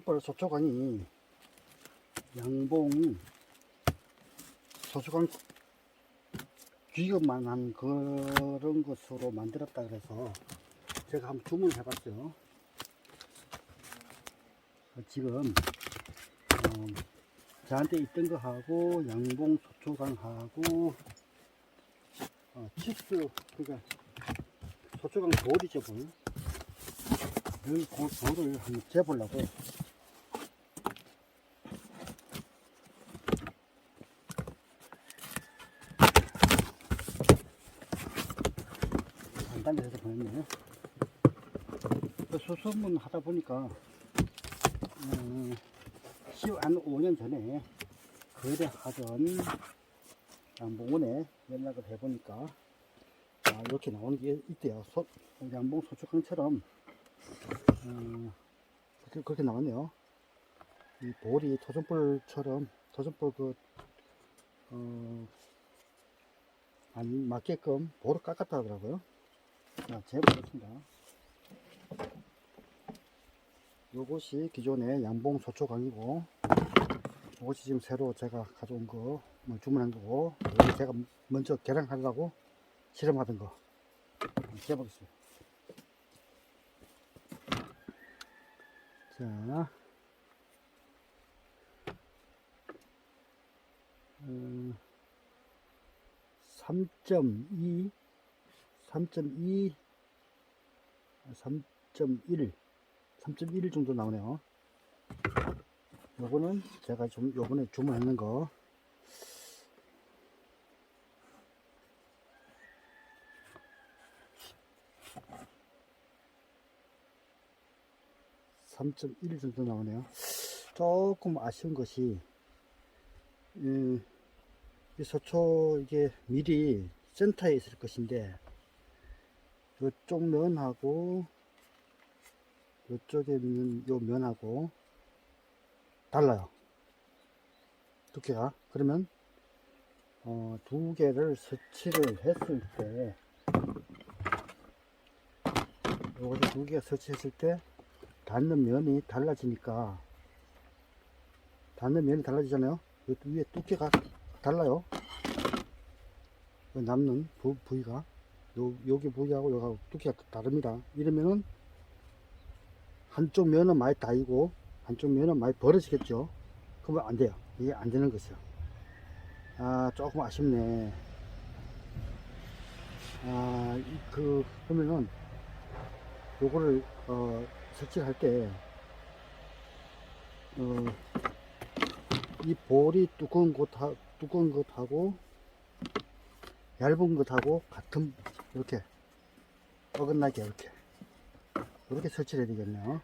토종벌 소초강이 양봉 소초강 귀엽만 한 그런 것으로 만들었다 그래서 제가 한번 주문을 해봤어요. 지금 어, 저한테 있던 거 하고 양봉 소초강하고 어, 칩스 그러니까 소초강 돌이죠 볼. 여기 그 돌을 한번 재보려고 간단히 해서 보냈네요. 그 수소문 하다 보니까 음, 10, 한 5년 전에 거래하던 양봉원에 연락을 해보니까 아, 이렇게 나오는 게 있대요. 소, 양봉 소축강처럼 어, 그렇게, 그렇게 나왔네요. 이 볼이 토종볼처럼 토종볼 그 어, 안 맞게끔 볼을 깎았다 하더라고요. 자, 재보겠습니다. 요것이 기존의 양봉 소초강이고 요것이 지금 새로 제가 가져온 거 뭐 주문한 거고 여기 제가 먼저 계량하려고 실험하던 거 재보겠습니다. 자, 음, 3.2, 3.2, 3.1, 3.1 정도 나오네요. 요거는 제가 좀 요번에 주문했는 거. (3.1) 정도 나오네요 조금 아쉬운 것이 음, 이 소초 이게 미리 센터에 있을 것인데 이쪽 면하고 이쪽에 있는 요 면하고 달라요. 두께가. 그러면 어, 두 개를 설치를 했을 때 요것을 두 개가 설치했을 때 닿는 면이 달라지니까 닿는 면이 달라지잖아요. 요 위에 두께가 달라요. 요 남는 부, 부위가 요, 여기 부위하고 여기하고 두께가 다릅니다. 이러면은 한쪽 면은 많이 다이고 한쪽 면은 많이 벌어지겠죠. 그러면 안 돼요. 이게 안 되는 것이요 아 조금 아쉽네. 아 그 그러면은 요거를 어 설치할 때 어, 이 볼이 두꺼운 것하, 두꺼운 것하고 얇은 것하고 같은 이렇게 어긋나게 이렇게. 이렇게 설치를 해야 되겠네요.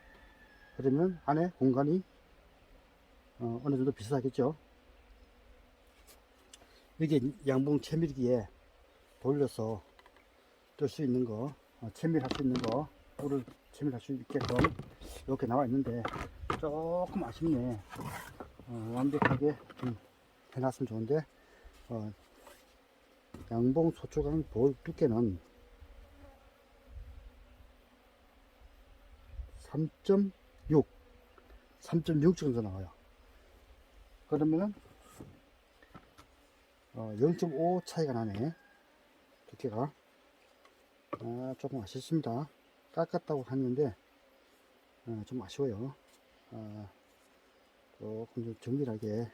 그러면 안에 공간이 어, 어느 정도 비슷하겠죠? 이게 양봉 채밀기에 돌려서 뜰 수 있는 거 어, 채밀할 수 있는 거 볼을 채밀할 수 있게끔 이렇게 나와 있는데 조금 아쉽네. 어, 완벽하게 좀 해놨으면 좋은데 어, 양봉 소초강 볼 두께는 3.6 3.6 정도 나와요. 그러면은 어, 0.5 차이가 나네. 두께가. 아, 조금 아쉽습니다. 깎았다고 하는데 어, 좀 아쉬워요. 아, 조금 좀 정밀하게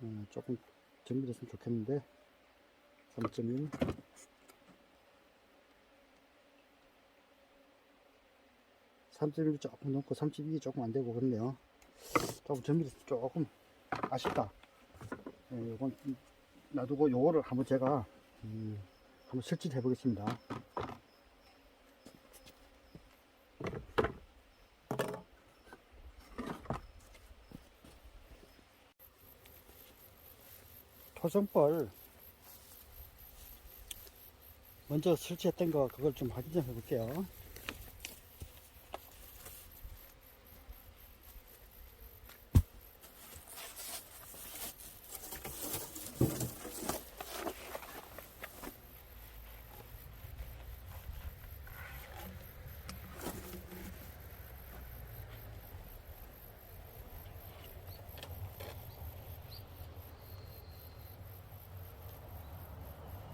어, 조금 정밀했으면 좋겠는데 3.1 3.1 조금 넘고 3.2 조금 안되고 그렇네요. 조금 정밀해서 조금 아쉽다. 예, 이건 놔두고 요거를 한번 제가 음, 한번 설치를 해 보겠습니다. 토종벌 먼저 설치했던 거 그걸 좀 확인 좀 해볼게요.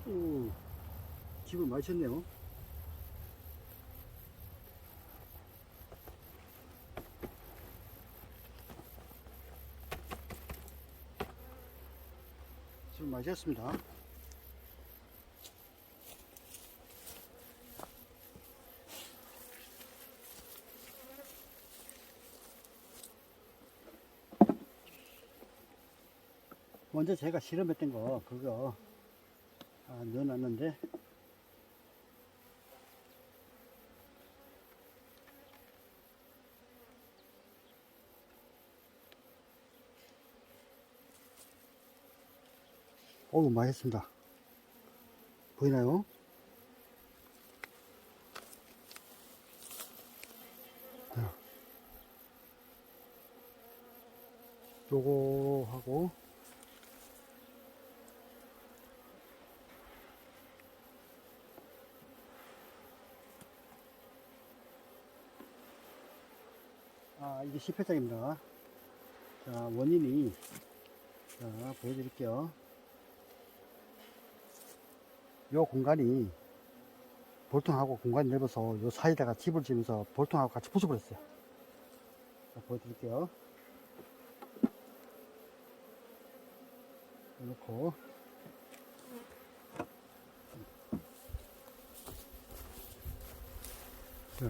음. 집을 많이 쳤네요. 많이 쳤습니다. 먼저 제가 실험했던 거 그거 아, 넣어놨는데 어우 맛있습니다 보이나요? 자. 요거 하고 아, 이게 10회장입니다. 자, 원인이, 자, 보여드릴게요. 요 공간이 볼통하고 공간이 넓어서 요 사이에다가 집을 지면서 볼통하고 같이 부숴버렸어요. 자, 보여드릴게요. 놓고 자,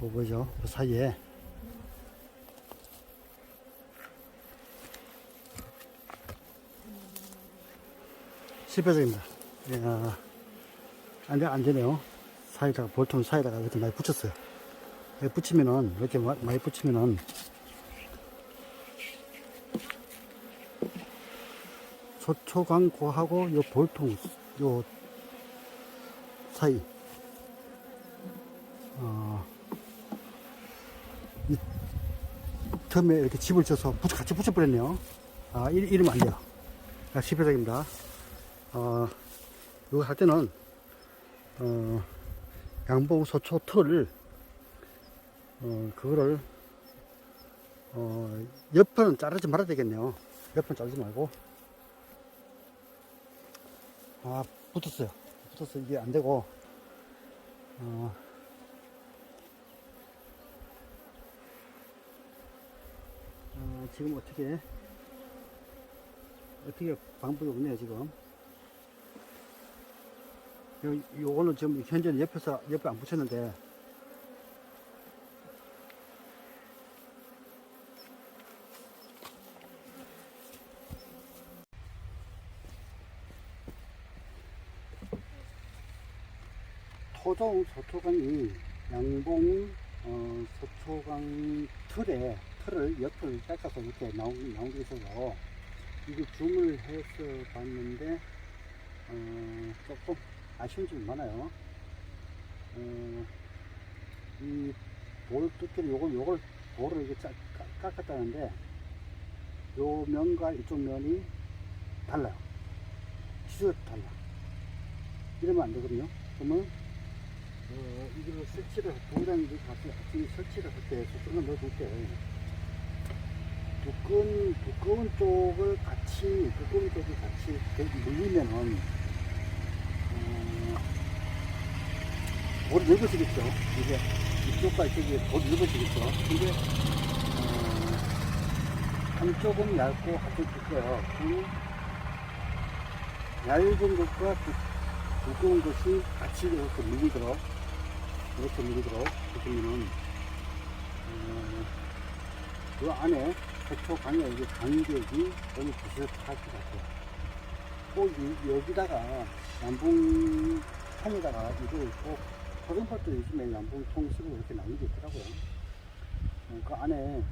뭐 보죠? 그 사이에 실패적입니다. 야, 안, 돼, 안 되네요. 사이다가, 볼통 사이다가 이렇게 많이 붙였어요. 이렇게 붙이면은, 이렇게 마- 많이 붙이면은, 소초광고하고 요 볼통, 요 사이, 어, 이 틈에 이렇게 집을 붙여, 같이 붙여버렸네요. 아, 이, 이러면 안 돼요. 아, 실패적입니다. 어, 이거 할 때는, 어, 양봉 소초 틀을, 어, 그거를, 어, 옆은 자르지 말아야 되겠네요. 옆은 자르지 말고. 아, 붙었어요. 붙었어. 이게 안 되고, 어, 어, 지금 어떻게, 어떻게 방법이 없네요, 지금. 요, 요거는 지금 현재 옆에서, 옆에 안 붙였는데, 토종 소초강이 양봉 어, 소초강 틀에 틀을 옆을 닦아서 이렇게 나온, 나온 게 있어서 이거 줌을 해서 봤는데 어, 조금 아쉬운 점이 많아요. 어, 이볼 두께를 요걸 요걸 볼을 이렇게 짜, 깎- 깎았다는데 요 면과 이쪽 면이 달라요. 지수가 달라. 이러면 안 되거든요. 그러면 어, 이거를 설치를 동장 이렇게 같이, 설치를 할 때, 소통을 넣어줄 때, 두꺼운, 두꺼운 쪽을 같이, 두꺼운 쪽이 같이 물리면은, 볼이 넓어지겠죠. 이게, 이쪽과 이쪽이 볼이 넓어지겠죠. 근데, 어, 한쪽은 얇고 한쪽은 두꺼요. 얇은 것과 두, 두꺼운 것이 같이 이렇게 물리도록 이렇게 해주면은 어, 그 안에 해초 강의 이게 간격이 너무 비슷할 것 같아요. 꼭 이- 여기다가 양봉 통에다가 이걸 꼭 소금밭도 요즘에 양봉 통식으로 이렇게 나온 게 있더라고요. 어, 그 안에 어,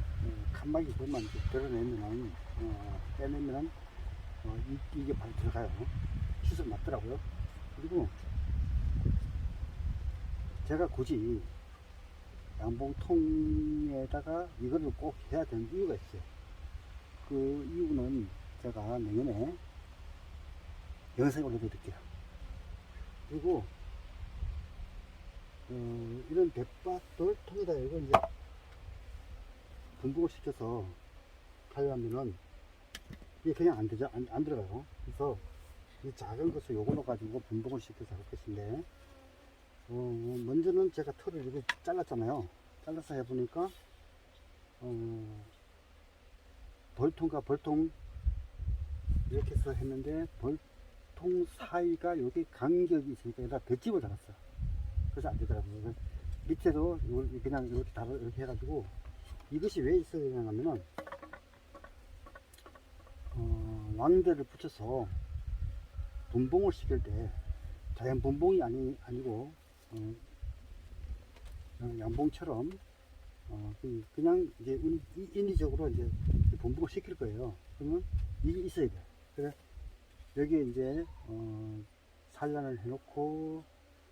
칸막이 그것만 이렇게 드러내면은 어, 빼내면은 어, 이, 이게 바로 들어가요. 시설 맞더라고요. 그리고 제가 굳이 양봉통에다가 이거를 꼭 해야 되는 이유가 있어요. 그 이유는 제가 내년에 영상에 올려드릴게요. 그리고 어, 이런 백밭돌 통에다 이거 이제 분부를 시켜서 가려면은 이게 그냥 안 되죠. 안, 안 들어가요. 그래서 이 작은 것을 요거 넣어 가지고 분봉을 시켜서 할 것인데, 어, 먼저는 제가 털을 이렇게 잘랐잖아요. 잘라서 해보니까, 어, 벌통과 벌통 이렇게 해서 했는데, 벌통 사이가 여기 간격이 있으니까 여기다 볏집을 달았어요. 그래서 안 되더라고요. 밑에도 그냥 이렇게 달아, 이렇게 해가지고, 이것이 왜 있어야 되냐면은, 어, 왕대를 붙여서 분봉을 시킬 때 자연 분봉이 아니, 아니고 어, 어, 양봉처럼 어, 그- 그냥 이제 인위적으로 이제 분봉을 시킬 거예요. 그러면 이게 있어야 돼. 그래 여기에 이제 어, 산란을 해놓고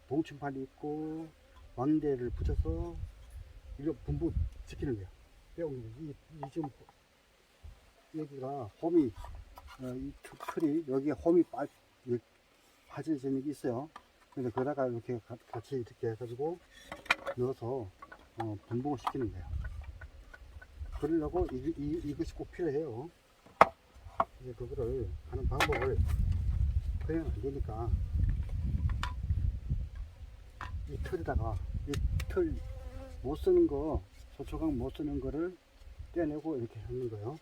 봉충판이 있고 왕대를 붙여서 이거 분봉 시키는 거야. 이, 이 지금 여기가 홈이 어, 이 트- 틀이 여기에 홈이 빠 이- 파져지는 게 있어요. 그래서 거다가 이렇게 가- 같이 이렇게 해가지고 넣어서 어, 분봉을 시키는 거예요. 그러려고 이, 이, 이것이 꼭 필요해요. 이제 그거를 하는 방법을 그냥 안 되니까 이 틀에다가 이틀못 쓰는 거 소초강 못 쓰는 거를 떼내고 이렇게 하는 거예요.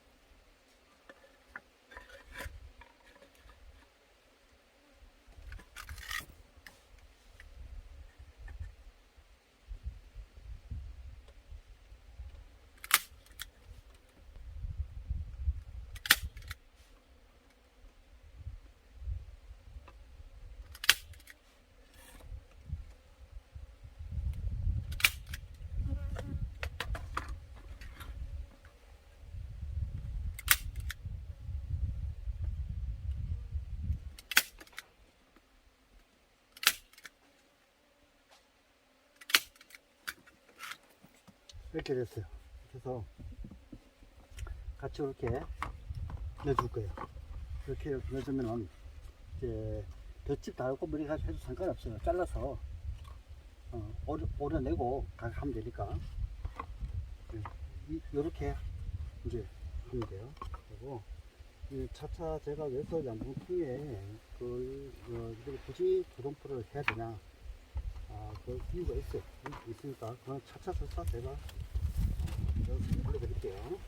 이렇게 됐어요. 그래서 같이 이렇게 넣어줄 거예요. 이렇게 넣어주면은 이제 볏집 달고 머리 해도 상관없어요. 잘라서 어, 오려, 오려내고 가- 하면 되니까 네, 이, 요렇게 이제 하면 돼요. 그리고 이 차차 제가 왜서 양봉통에 그 어, 굳이 구동포를 해야 되냐 아, 그 이유가 있어요. 있- 있으니까 그건 차차 설사 제가 어, 올려드릴게요.